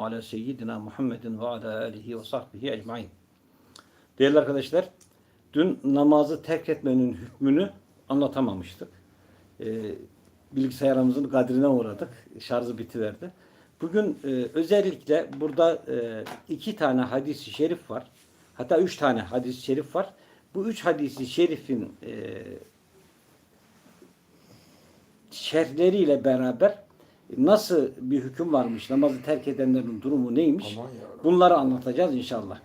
ala seyyidina Muhammedin ve ala alihi ve sahbihi ecmain. Değerli arkadaşlar, dün namazı terk etmenin hükmünü anlatamamıştık. Ee, bilgisayarımızın kadrine uğradık. Şarjı bitiverdi. Bugün e, özellikle burada e, iki tane hadis-i şerif var. Hatta üç tane hadis-i şerif var. Bu üç hadisi şerifin e, şerhleriyle beraber nasıl bir hüküm varmış, namazı terk edenlerin durumu neymiş? Bunları anlatacağız inşallah.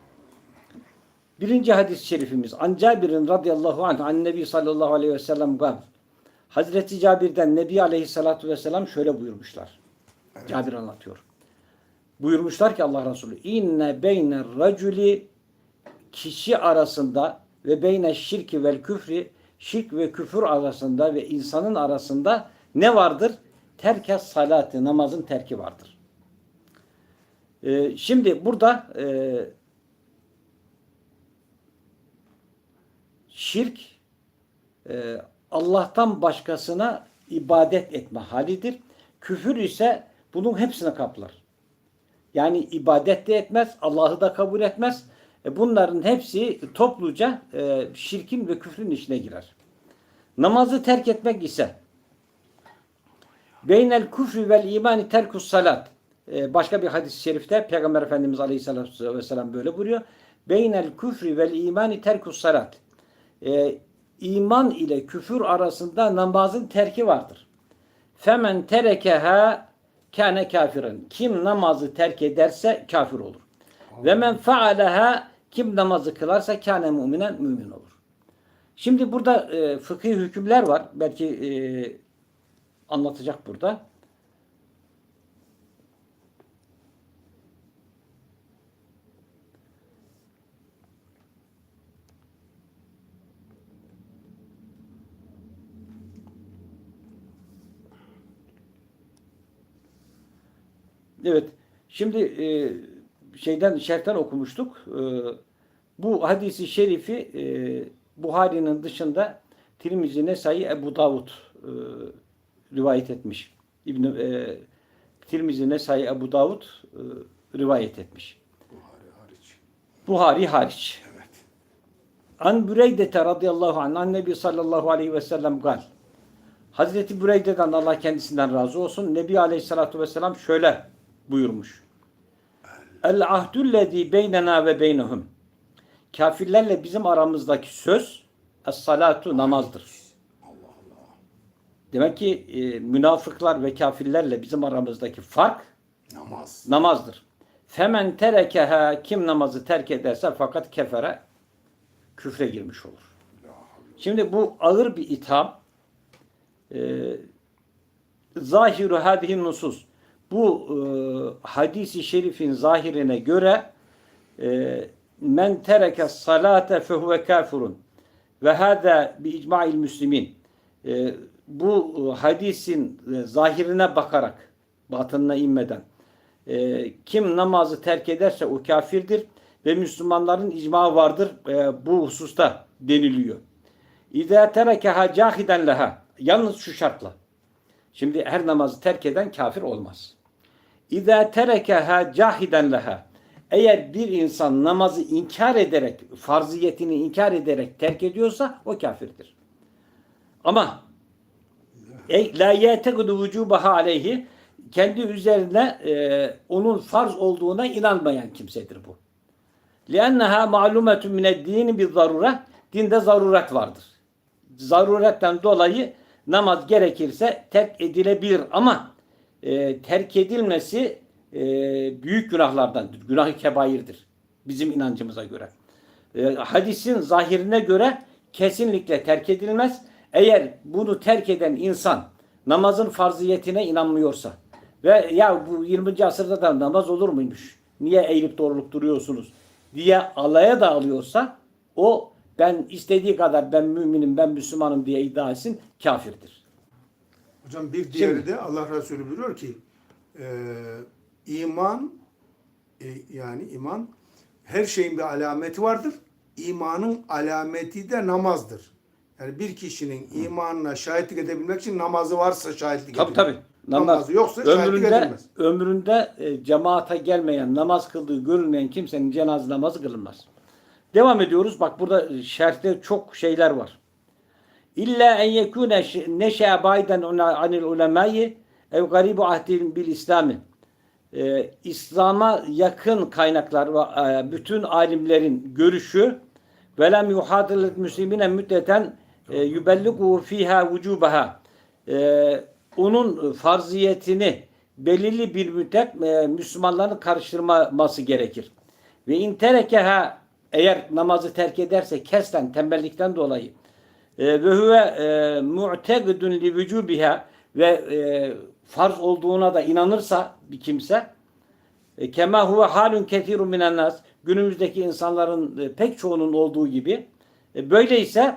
Birinci hadis-i şerifimiz. An Cabir'in radıyallahu anh an Nebi sallallahu aleyhi ve sellem gal. Hazreti Cabir'den Nebi aleyhissalatu vesselam şöyle buyurmuşlar. Cabir anlatıyor. Buyurmuşlar ki Allah Resulü inne beyne raculi kişi arasında ve beyne şirki vel küfri şirk ve küfür arasında ve insanın arasında ne vardır? Terke salatı, namazın terki vardır. Ee, şimdi burada e, şirk e, Allah'tan başkasına ibadet etme halidir. Küfür ise bunun hepsine kaplar. Yani ibadet de etmez, Allah'ı da kabul etmez. E, bunların hepsi topluca e, şirkin ve küfrün içine girer. Namazı terk etmek ise beynel küfrü vel imani terkus salat. E, başka bir hadis-i şerifte Peygamber Efendimiz Aleyhisselatü Vesselam böyle buyuruyor. Beynel küfrü vel imani terkus salat. E, iman ile küfür arasında namazın terki vardır. Femen terekeha kâne kafiren. Kim namazı terk ederse kafir olur. Ve men faaleha kim namazı kılarsa kâne müminen mümin olur. Şimdi burada e, fıkhi hükümler var. Belki e, anlatacak burada. Evet. Şimdi e, şeyden şerhten okumuştuk. E, bu hadisi şerifi e, Buhari'nin dışında Tirmizi, Nesai, Ebu Davud e, rivayet etmiş. İbn e, Tirmizi, Nesai, Ebu Davud e, rivayet etmiş. Buhari hariç. Buhari hariç. Evet. An Büreyde radıyallahu anh an Nebi sallallahu aleyhi ve sellem gal. Hazreti Büreyde'den Allah kendisinden razı olsun. Nebi aleyhissalatu vesselam şöyle buyurmuş. El ahdüllezî beynena ve beynehum. Kafirlerle bizim aramızdaki söz es salatu namazdır. Demek ki e, münafıklar ve kafirlerle bizim aramızdaki fark Namaz. namazdır. Femen terekeha kim namazı terk ederse fakat kefere küfre girmiş olur. Şimdi bu ağır bir itham. Ee, zahiru hadihin nusus. Bu e, hadisi şerifin zahirine göre e, men tereke salate fehuve kafirun ve hâdâ bi icma'il müslimin. E, bu e, hadisin e, zahirine bakarak batınına inmeden e, kim namazı terk ederse o kafirdir ve Müslümanların icma vardır e, bu hususta deniliyor. İzâ terekeha cahiden leha. Yalnız şu şartla. Şimdi her namazı terk eden kafir olmaz. İzâ terekeha cahiden leha. Eğer bir insan namazı inkar ederek, farziyetini inkar ederek terk ediyorsa o kafirdir. Ama la yetegudu vücubaha aleyhi kendi üzerine e, onun farz olduğuna inanmayan kimsedir bu. لِأَنَّهَا مَعْلُومَةٌ مِنَ الدِّينِ بِالضَّرُورَةِ Dinde zaruret vardır. Zaruretten dolayı namaz gerekirse terk edilebilir ama e, terk edilmesi e, büyük günahlardandır. Günah-ı kebairdir. Bizim inancımıza göre. E, hadisin zahirine göre kesinlikle terk edilmez. eğer bunu terk eden insan namazın farziyetine inanmıyorsa ve ya bu 20. asırda da namaz olur muymuş? Niye eğilip doğruluk duruyorsunuz? diye alaya da alıyorsa o ben istediği kadar ben müminim, ben Müslümanım diye iddia etsin kafirdir. Hocam bir diğeri Şimdi- de Allah Resulü buyuruyor ki e, iman e, yani iman her şeyin bir alameti vardır. İmanın alameti de namazdır. Yani bir kişinin imanına şahitlik edebilmek için namazı varsa şahitlik Tabi ediyor. tabi. Namazı yoksa şahitlik ömründe, edilmez. ömründe e, cemaate gelmeyen, namaz kıldığı görülmeyen kimsenin cenaze namazı kılınmaz. Devam ediyoruz. Bak burada şerhte çok şeyler var. İlla en yekune neşe bayden anil ulemayı ev garibu ahdin bil İslami. Ee, İslam'a yakın kaynaklar ve e, bütün alimlerin görüşü velem yuhadilet müslimine müddeten e, yubelligu fiha vücubaha Ee, onun farziyetini belirli bir müddet e, Müslümanların karıştırmaması gerekir. Ve interekeha eğer namazı terk ederse kesten tembellikten dolayı e, ve huve e, mu'tegidun li vücubiha ve farz olduğuna da inanırsa bir kimse kema huve halun ketirun minen nas günümüzdeki insanların pek çoğunun olduğu gibi böyleyse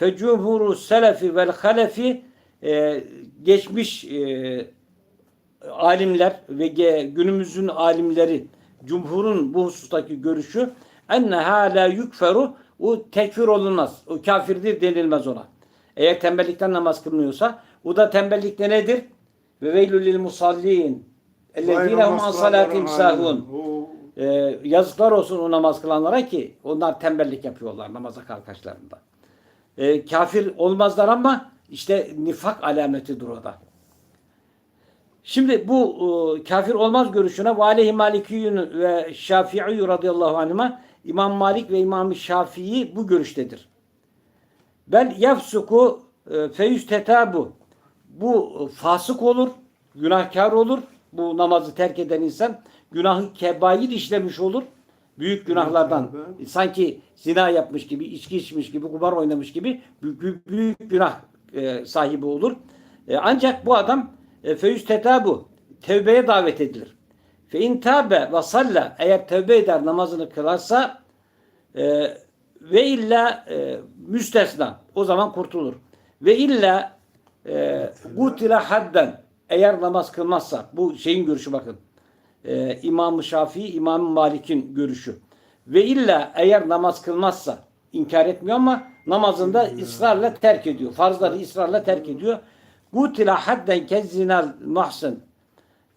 fecumhuru selefi vel halefi e, geçmiş e, alimler ve günümüzün alimleri cumhurun bu husustaki görüşü enneha la yukferu o tekfir olunmaz. O kafirdir denilmez ona. Eğer tembellikten namaz kılmıyorsa o da tembellikte nedir? Ve veylül lil musallin ellezine hum an salatihim sahun. Ee, yazıklar olsun o namaz kılanlara ki onlar tembellik yapıyorlar namaza kalkaçlarında. Ee, kafir olmazlar ama işte nifak alametidir o da. Şimdi bu e, kafir olmaz görüşüne ve aleyhi malikiyün ve şafii radıyallahu anhuma İmam Malik ve İmam Şafii bu görüştedir. Bel yefsuku e, feyüz tetabu. Bu e, fasık olur, günahkar olur. Bu namazı terk eden insan günahı kebair işlemiş olur. Büyük günahlardan. Sanki zina yapmış gibi, içki içmiş gibi, kumar oynamış gibi büyük, büyük, büyük günah e, sahibi olur. E, ancak bu adam e, feyüz tetabu tevbeye davet edilir. Fe in tabe ve salla eğer tevbe eder namazını kılarsa e, ve illa e, müstesna o zaman kurtulur. Ve illa e, gutila hadden eğer namaz kılmazsa bu şeyin görüşü bakın. E, İmam-ı Şafii, İmam Malik'in görüşü. Ve illa eğer namaz kılmazsa inkar etmiyor ama namazında ısrarla terk ediyor. Farzları ısrarla terk ediyor. Gutila hadden kezzinal mahsen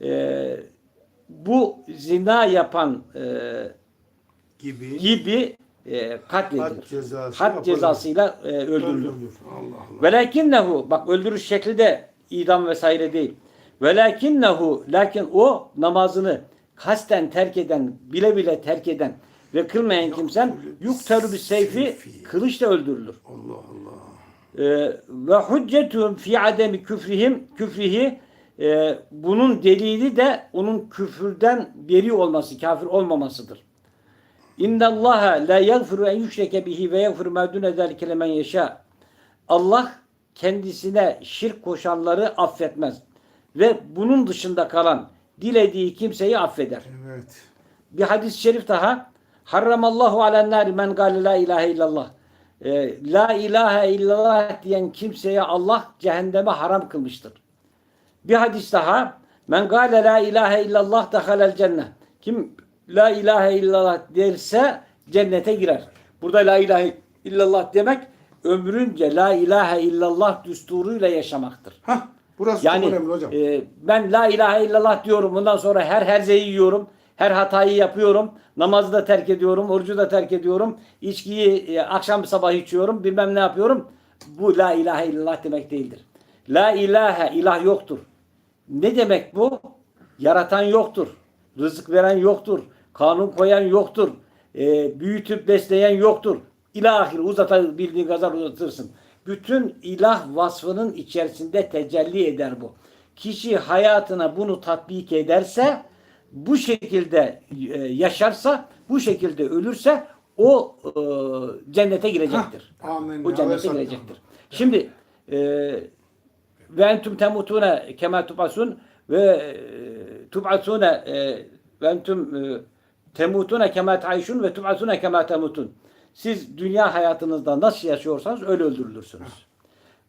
e, bu zina yapan e, gibi gibi e, katledilir. Had cezası Had cezasıyla e, öldürülür. Velakinnehu bak öldürüş şekli de idam vesaire değil. Velakinnehu lakin o namazını kasten terk eden, bile bile terk eden ve kılmayan kimsen yuktaru bir seyfi kılıçla öldürülür. Allah Allah. Ee, ve hüccetuhum fi ademi küfrihim küfrihi e, bunun delili de onun küfürden beri olması, kafir olmamasıdır. İnna Allah la yaghfiru en yüşreke bihi ve yaghfiru ma dune zalike limen yasha. Allah kendisine şirk koşanları affetmez ve bunun dışında kalan dilediği kimseyi affeder. Evet. Bir hadis-i şerif daha. Harramallahu alen nari men gâle la ilahe illallah. Ee, la ilahe illallah diyen kimseye Allah cehenneme haram kılmıştır. Bir hadis daha. Men gâle la ilahe illallah dehalel cennet. Kim la ilahe illallah derse cennete girer. Burada la ilahe illallah demek ömrünce la ilahe illallah düsturuyla yaşamaktır. Hah, burası Yani çok önemli hocam. e, ben la ilahe illallah diyorum. Bundan sonra her herzeyi yiyorum. Her hatayı yapıyorum. Namazı da terk ediyorum. Orucu da terk ediyorum. İçkiyi e, akşam sabah içiyorum. Bilmem ne yapıyorum. Bu la ilahe illallah demek değildir. La ilahe ilah yoktur. Ne demek bu? Yaratan yoktur. Rızık veren yoktur. Kanun koyan yoktur. E, büyütüp besleyen yoktur. İlahir uzatabildiğin kadar uzatırsın. Bütün ilah vasfının içerisinde tecelli eder bu. Kişi hayatına bunu tatbik ederse, bu şekilde e, yaşarsa, bu şekilde ölürse o e, cennete girecektir. Hah, amin O cennete girecektir. Şimdi e, ve entüm temutune kema tubasun ve e, tub'atune e, ve entüm e, temutune kema taişun ve tub'atune kema temutun. Siz dünya hayatınızda nasıl yaşıyorsanız öyle öldürülürsünüz.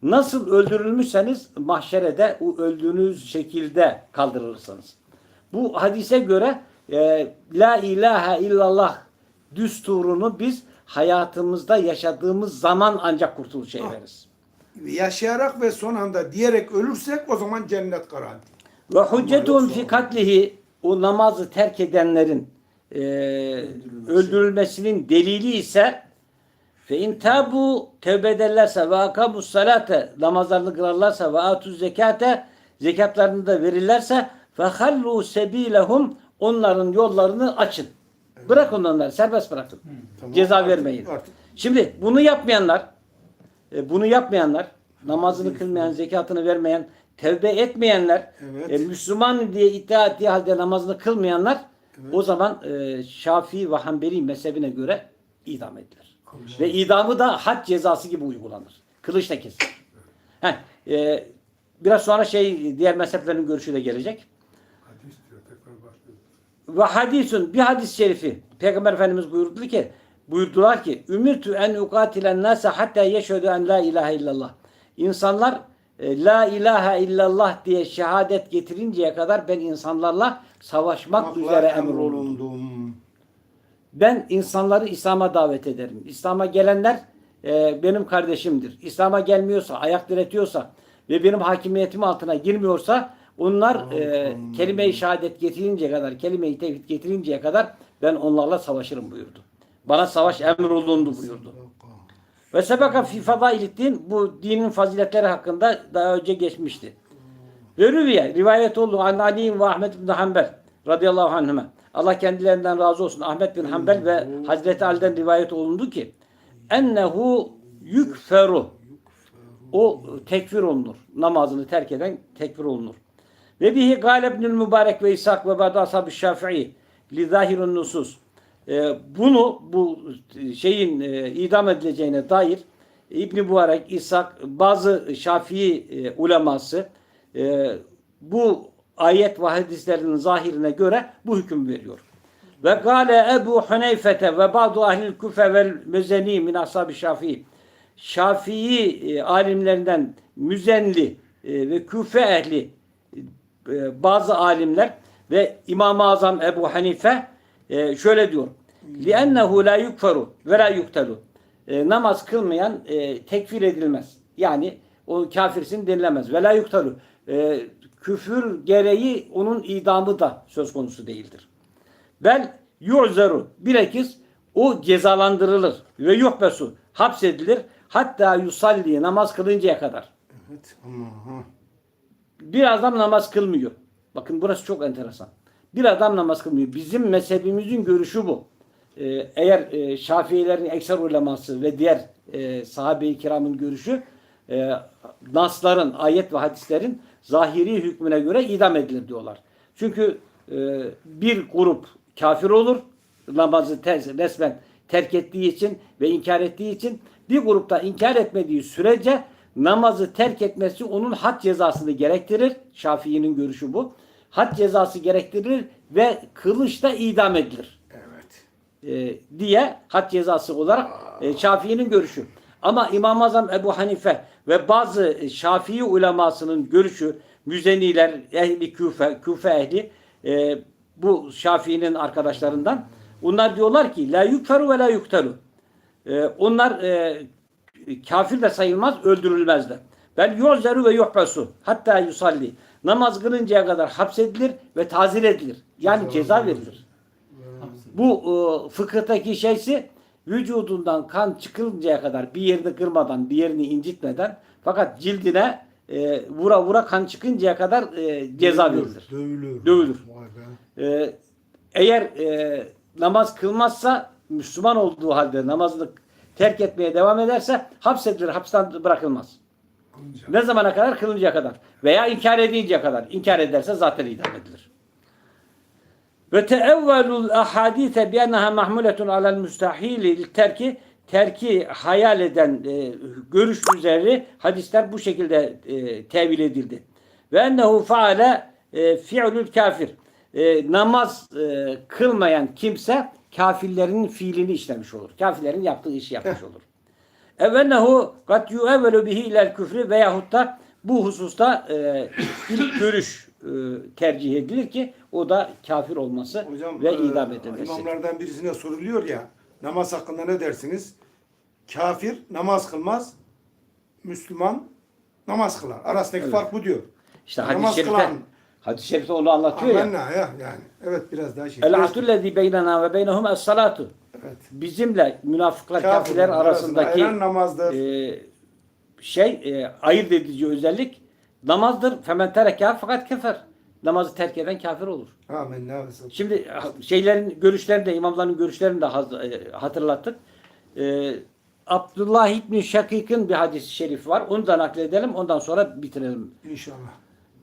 Nasıl öldürülmüşseniz mahşerede o öldüğünüz şekilde kaldırılırsınız. Bu hadise göre e, la ilahe illallah düsturunu biz hayatımızda yaşadığımız zaman ancak kurtuluş ereriz. Yaşayarak ve son anda diyerek ölürsek o zaman cennet garanti. Ve hüccetuhum fi katlihi o namazı terk edenlerin e, öldürülmesinin delili ise fe in tabu tevbe ederlerse ve akamus salate namazlarını kılarlarsa ve atuz zekate zekatlarını da verirlerse fe hallu sebilehum onların yollarını açın. Bırakın onları serbest bırakın. Tamam, Ceza artık- vermeyin. artık- Şimdi bunu yapmayanlar e, bunu yapmayanlar namazını kılmayan, zekatını vermeyen, tevbe etmeyenler, Evet. e, Müslüman diye iddia ettiği halde namazını kılmayanlar o zaman e, Şafii ve Hanbeli mezhebine göre idam edilir. Ve idamı da had cezası gibi uygulanır. Kılıçla kesilir. Heh, e, biraz sonra şey diğer mezheplerin görüşü de gelecek. Hadis diyor. Ve hadisun bir hadis-i şerifi Peygamber Efendimiz buyurdu ki buyurdular ki ümirtu en ukatilen nase hatta yeşhedü en la ilahe illallah. İnsanlar la ilahe illallah diye şehadet getirinceye kadar ben insanlarla savaşmak Hakla üzere emrolundum. Ben insanları İslam'a davet ederim. İslam'a gelenler e, benim kardeşimdir. İslam'a gelmiyorsa, ayak diretiyorsa ve benim hakimiyetim altına girmiyorsa onlar e, kelime-i şehadet getirinceye kadar, kelime-i tevhid getirinceye kadar ben onlarla savaşırım buyurdu. Bana savaş emrolundu buyurdu. Ve sebeka fi fadaili din bu dinin faziletleri hakkında daha önce geçmişti. Ve rüviye rivayet oldu an Ali ve Ahmet bin Hanbel radıyallahu anhüme. Allah kendilerinden razı olsun. Ahmet bin Hanbel ve Hazreti Ali'den rivayet olundu ki ennehu yükferu o tekfir olunur. Namazını terk eden tekfir olunur. Ve bihi gâle ibnül mübarek ve İshak ve ba'da ashab-ı şafii li zahirun nusus. Ee, bunu bu şeyin e, idam edileceğine dair İbn Mübarek, İshak, bazı Şafii e, uleması e, bu ayet ve hadislerin zahirine göre bu hüküm veriyor. Ve gale Ebu Huneyfete ve bazı ahlil küfe vel mezeni min ashab-ı Şafii. Şafii alimlerinden müzenli ve küfe ehli bazı alimler ve İmam-ı Azam Ebu Hanife e, şöyle diyor. لِأَنَّهُ لَا يُكْفَرُ وَلَا يُقْتَلُ e, Namaz kılmayan e, tekfir edilmez. Yani o kafirsin denilemez. وَلَا يُقْتَلُ e, Küfür gereği onun idamı da söz konusu değildir. Bel yu'zeru bilakis o cezalandırılır ve yuhbesu hapsedilir hatta yusalli namaz kılıncaya kadar. Evet. Ama, ha. Bir adam namaz kılmıyor. Bakın burası çok enteresan. Bir adam namaz kılmıyor. Bizim mezhebimizin görüşü bu. Ee, eğer e, Şafiilerin ekser uleması ve diğer e, sahabe-i kiramın görüşü e, nasların, ayet ve hadislerin zahiri hükmüne göre idam edilir diyorlar. Çünkü e, bir grup kafir olur namazı te- resmen terk ettiği için ve inkar ettiği için bir grupta inkar etmediği sürece namazı terk etmesi onun had cezasını gerektirir. Şafii'nin görüşü bu. Had cezası gerektirir ve kılıçla idam edilir Evet. e, diye had cezası olarak e, Şafii'nin görüşü. Ama İmam-ı Azam Ebu Hanife ve bazı Şafii ulemasının görüşü müzeniler, ehli küfe, küfe ehli e, bu Şafii'nin arkadaşlarından onlar diyorlar ki la yukferu ve la yuktaru. E, onlar e, kafir de sayılmaz, öldürülmez de. Bel yuzeru ve yuhbesu hatta yusalli. Namaz kılıncaya kadar hapsedilir ve tazir edilir. Yani ceza verilir. Bu e, fıkıhtaki şeysi vücudundan kan çıkıncaya kadar bir yerini kırmadan, bir yerini incitmeden fakat cildine e, vura vura kan çıkıncaya kadar e, ceza verilir. Dövülür. Dövülür. E, eğer e, namaz kılmazsa Müslüman olduğu halde namazını terk etmeye devam ederse hapsedilir, hapisten bırakılmaz. Kılınca. Ne zamana kadar? Kılıncaya kadar. Veya inkar edinceye kadar. İnkar ederse zaten idam edilir. Ve teevvelul ahadite bi enneha mahmuletun alel müstahili terki terki hayal eden e, görüş üzeri hadisler bu şekilde e, tevil edildi. Ve ennehu faale e, fi'lül kafir. E, namaz e, kılmayan kimse kafirlerin fiilini işlemiş olur. Kafirlerin yaptığı işi yapmış olur. Evennehu kat yuevvelu bihi ilel küfrü veyahut da bu hususta e, ilk görüş e, tercih edilir ki o da kafir olması Hocam ve e, idam edilmesi. imamlardan birisine soruluyor ya namaz hakkında ne dersiniz? Kafir namaz kılmaz. Müslüman namaz kılar. Arasındaki fark bu diyor. İşte hadis-i namaz şerifte kılan Hadis-i şerifte onu anlatıyor ya. Amenna ya yani. Evet biraz daha şey. El ahdüllezî beynena ve beynehum es-salatu. Evet. Bizimle münafıklar, Kafirler arasındaki ayıran namazdır. e, şey e, ayırt edici özellik namazdır. Femen tereke fakat kefer. Namazı terk eden kafir olur. Sabır. Şimdi şeylerin görüşlerini de imamların görüşlerini de e, hatırlattık. E, Abdullah İbni Şakik'in bir hadis-i şerifi var. Onu da nakledelim. Ondan sonra bitirelim. İnşallah.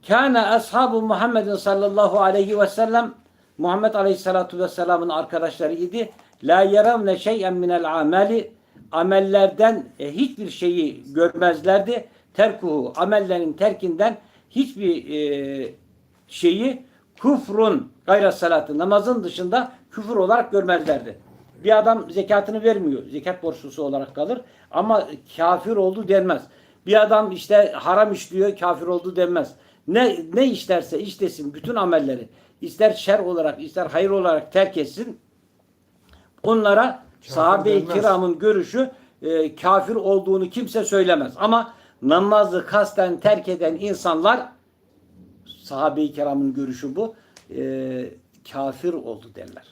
Kâne ashabu Muhammedin sallallahu aleyhi ve sellem Muhammed aleyhissalatu vesselamın arkadaşları idi. La yeravne şey'en minel ameli amellerden e, hiçbir şeyi görmezlerdi. Terkuhu amellerin terkinden hiçbir e, şeyi kufrun gayra salatı namazın dışında küfür olarak görmezlerdi. Bir adam zekatını vermiyor. Zekat borçlusu olarak kalır. Ama kafir oldu denmez. Bir adam işte haram işliyor, kafir oldu denmez. Ne ne işlerse işlesin bütün amelleri ister şer olarak ister hayır olarak terk etsin. Onlara sahabe-i kiramın görüşü e, kafir olduğunu kimse söylemez. Ama namazı kasten terk eden insanlar sahabe-i kiramın görüşü bu. e, kafir oldu derler.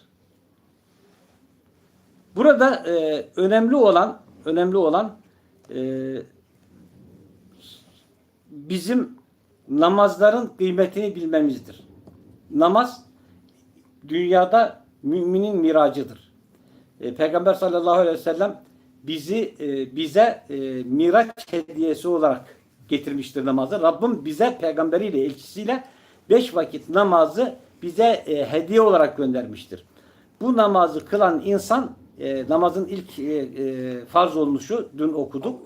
Burada e, önemli olan önemli olan e, bizim namazların kıymetini bilmemizdir. Namaz dünyada müminin miracıdır. E, Peygamber sallallahu aleyhi ve sellem bizi e, bize e, miraç hediyesi olarak getirmiştir namazı. Rabbim bize peygamberiyle elçisiyle beş vakit namazı bize e, hediye olarak göndermiştir. Bu namazı kılan insan namazın ilk farz olmuşu dün okuduk.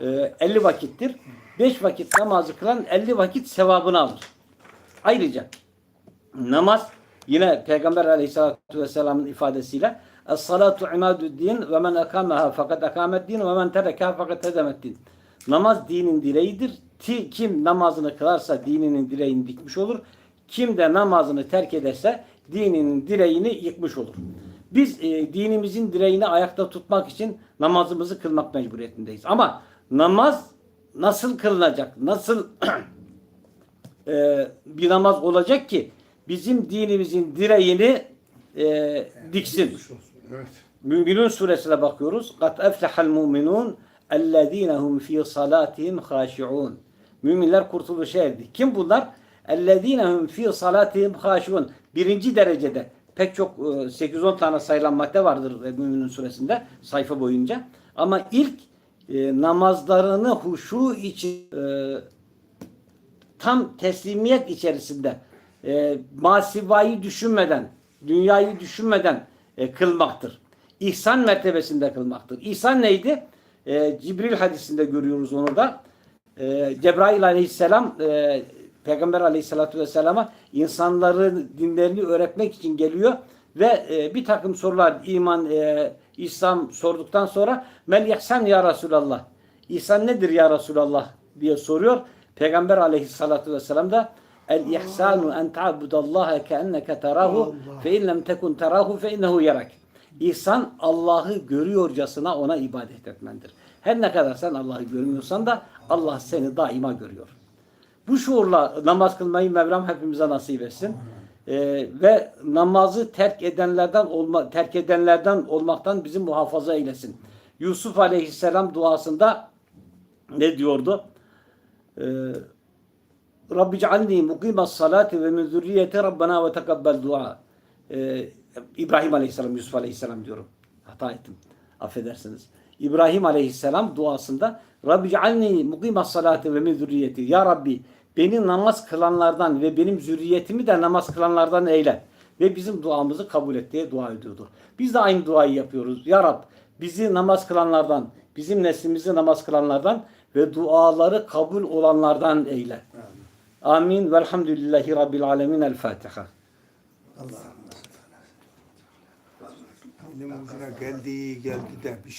E, 50 vakittir. 5 vakit namazı kılan 50 vakit sevabını alır. Ayrıca namaz yine Peygamber Aleyhisselatü Vesselam'ın ifadesiyle Es-salatu imadü'd-din ve men ekâmeha fakat ekâmed-din ve men terekâ fakat tedemet-din. Namaz dinin direğidir. Kim namazını kılarsa dininin direğini dikmiş olur. Kim de namazını terk ederse dininin direğini yıkmış olur. Biz e, dinimizin direğini ayakta tutmak için namazımızı kılmak mecburiyetindeyiz. Ama namaz nasıl kılınacak? Nasıl e, bir namaz olacak ki bizim dinimizin direğini e, diksin. Evet. Müminun suresine bakıyoruz. Kat eflehal mu'minun ellezine hum fi salatihim haşi'un. Müminler kurtuluşa erdi. Kim bunlar? Ellezine hum fi salatihim haşi'un. Birinci derecede pek çok e, 8-10 tane sayılan madde vardır e, Müminun suresinde sayfa boyunca. Ama ilk e, namazlarını huşu için e, tam teslimiyet içerisinde e, masivayı düşünmeden, dünyayı düşünmeden e, kılmaktır. İhsan mertebesinde kılmaktır. İhsan neydi? E, Cibril hadisinde görüyoruz onu da. E, Cebrail aleyhisselam e, Peygamber aleyhissalatü vesselama insanların dinlerini öğretmek için geliyor ve e, bir takım sorular iman, e, İslam sorduktan sonra mel ihsan ya Resulallah. İhsan nedir ya Resulallah diye soruyor. Peygamber aleyhissalatü vesselam da el ihsanu en ta'budallaha keenneke terahu fe in lem tekun terahu fe innehu yarak. İhsan Allah'ı görüyorcasına ona ibadet etmendir. Her ne kadar sen Allah'ı görmüyorsan da Allah seni daima görüyor. Bu şuurla namaz kılmayı Mevlam hepimize nasip etsin. Ee, ve namazı terk edenlerden olma, terk edenlerden olmaktan bizi muhafaza eylesin. Yusuf Aleyhisselam duasında ne diyordu? Ee, Rabbi cealni mukimas salati ve min zürriyeti Rabbena ve tekabbel dua. Ee, İbrahim Aleyhisselam, Yusuf Aleyhisselam diyorum. Hata ettim. Affedersiniz. İbrahim Aleyhisselam duasında Rabbi cealni mukimas salati ve min zürriyeti. Ya Rabbi beni namaz kılanlardan ve benim zürriyetimi de namaz kılanlardan eyle. Ve bizim duamızı kabul et diye dua ediyordu. Biz de aynı duayı yapıyoruz. Ya Rab bizi namaz kılanlardan, bizim neslimizi namaz kılanlardan ve duaları kabul olanlardan eyle. Amin. Velhamdülillahi Rabbil alemin. El Fatiha. Allah'ım. Ucuna geldi geldi de bir şey